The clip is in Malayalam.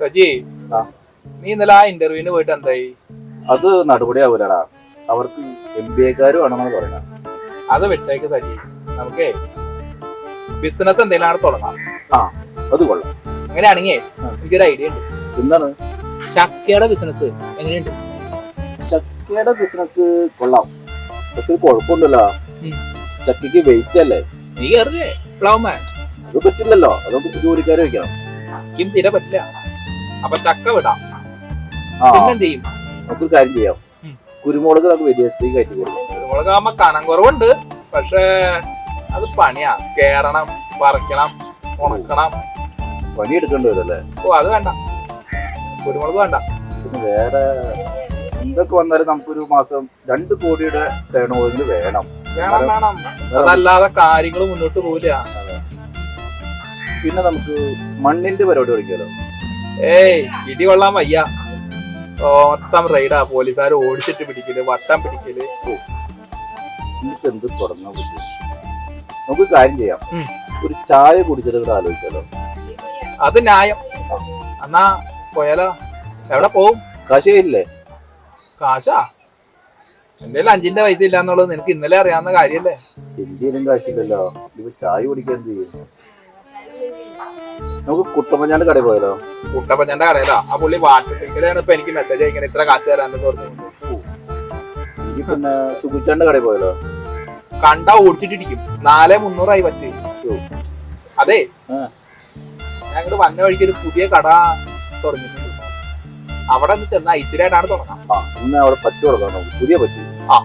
സജി നീ ഇന്നലെ ആ ഇന്റർവ്യൂവിന് പോയിട്ട് എന്തായി? അത് നടപടിയാവൂലടാ. അവർക്ക് എം ബി എക്കാര് വേണമെന്നാണ് പറയുന്നത്. അത് വിട്ടേക്ക് സജി. നമുക്കേ ബിസിനസ് എന്തെങ്കിലും തുടങ്ങാം. ആ അത് കൊള്ളാം. അങ്ങനെയാണെങ്കിൽ എനിക്കൊരു ഐഡിയ ഉണ്ട്. എന്താണ്? ചക്കയുടെ ബിസിനസ് എങ്ങനെയുണ്ട്? ചക്കയുടെ ബിസിനസ് കൊള്ളാം. പക്ഷെ കുഴപ്പമുണ്ടല്ലോ ചക്കയ്ക്ക് വെയിറ്റ് അല്ലേ? നീ കയറിയേ പ്ലവ്മാൻ അത് പറ്റില്ലല്ലോ. അത് നമുക്ക് ജോലിക്കാരെ വെക്കണം. എനിക്കും തീരെ പറ്റില്ല. അപ്പൊ ചക്ക വിടാം. പിന്നെന്ത് ചെയ്യും നമുക്കൊരു കാര്യം ചെയ്യാം. കുരുമുളക് നമുക്ക് വിദേശത്തേക്ക് കയറ്റി കൊടുക്കും. കുരുമുളക് ആകുമ്പോ കനം കുറവുണ്ട്. പക്ഷേ അത് പണിയാ. കേറണം പറിക്കണം ഉണക്കണം. പണി എടുക്കേണ്ടി വരും അല്ലേ? ഓ അത് വേണ്ട. കുരുമുളക് വേണ്ട. പിന്നെ വേറെ എന്തൊക്കെ വന്നാലും നമുക്കൊരു മാസം രണ്ട് കോടിയുടെ ടേൺ ഓവറിൽ വേണം. വേണം വേണം. അതല്ലാതെ കാര്യങ്ങൾ മുന്നോട്ട് പോവില്ല. പിന്നെ നമുക്ക് മണ്ണിന്റെ പരിപാടി പഠിക്കാലോ? ഏയ് ഇടി കൊള്ളാൻ വയ്യ മൊത്തം റൈഡാ പോലീസുകാർ ഓടിച്ചിട്ട് പിടിക്കൽ വട്ടം പിടിക്കൽ. എന്ത് തുടങ്ങാൻ പറ്റും? നമുക്ക് കാര്യം ചെയ്യാം. ഒരു ചായ കുടിച്ചിട്ട് ഇവിടെ ആലോചിച്ചാലോ? അത് ന്യായം. എന്നാ പോയാലോ? എവിടെ പോവും? കാശയില്ലേ കാശാ? എന്റെ അഞ്ചിന്റെ പൈസ ഇല്ല എന്നുള്ളത് നിനക്ക് ഇന്നലെ അറിയാവുന്ന കാര്യല്ലേ? എന്തിനും കാശില്ലല്ലോ. ഇപ്പൊ ചായ കുടിക്കാൻ ചെയ്യും? നമുക്ക് കുട്ടപ്പഞ്ഞാണ്ട് കടയിൽ പോയാലോ? കുട്ടപ്പഞ്ഞാണ്ട് കടയിലാ. ആ പുള്ളി വാട്സപ്പിലാണ് ഇപ്പൊ എനിക്ക് മെസ്സേജ് ഇങ്ങനെ ഇത്ര കാശ് തരാന്ന് പറഞ്ഞു ഇനി പിന്നെ സുഖിച്ചാണ്ട് കടയിൽ പോയാലോ? കണ്ട ഓടിച്ചിട്ടിരിക്കും. നാല് മുന്നൂറായി പറ്റി. അതെ. ഞങ്ങൾ വന്ന വഴിക്ക് ഒരു പുതിയ കട തുടങ്ങിയിട്ടുണ്ട്. അവിടെ ചെന്ന ഐശ്വര്യമായിട്ടാണ് തുടങ്ങാം. ഇന്ന് അവിടെ പറ്റു കൊടുക്കാം പുതിയ പറ്റി. ആ